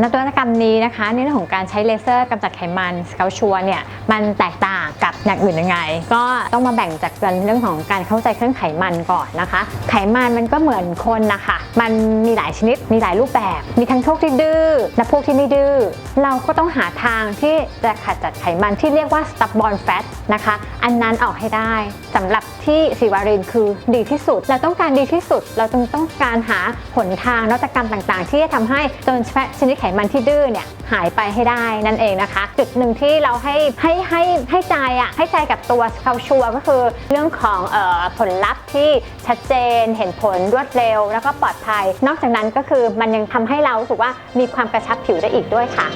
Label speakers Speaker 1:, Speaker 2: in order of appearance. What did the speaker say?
Speaker 1: นวัตกรรมนี้นะคะในเรื่องของการใช้เลเซอร์กำจัดไขมันสเกลชัวเนี่ยมันแตกต่างกับอย่างอื่นยังไง ก็ต้องมาแบ่งจากเรื่องของการเข้าใจเครื่องไขมันก่อนนะคะ ไขมันมันก็เหมือนคนนะคะ มันมีหลายชนิด มีหลายรูปแบบ มีทั้งพวกที่ดื้อและพวกที่ไม่ดื้อ เราก็ต้องหาทางที่จะขจัดไขมันที่เรียกว่า stubborn fat นะคะ อันนั้นออกให้ได้สำหรับที่สีวารินคือดีที่สุด เราต้องการดีที่สุด เราจึงต้องการหาหนทางนวัตกรรมต่างๆ ที่จะทำให้จนชนิดไขมันที่ดื้อเนี่ยหายไปให้ได้นั่นเองนะคะ จุดหนึ่งที่เราให้ให้ให้ให้ใจอะให้ใจกับตัวสเกลชัวก็คือเรื่องของออผลลัพธ์ที่ชัดเจนเห็นผลรวดเร็ว แล้วก็ปลอดภัย นอกจากนั้นก็คือมันยังทำให้เรารู้สึกว่ามีความกระชับผิวได้อีกด้วยค่ะ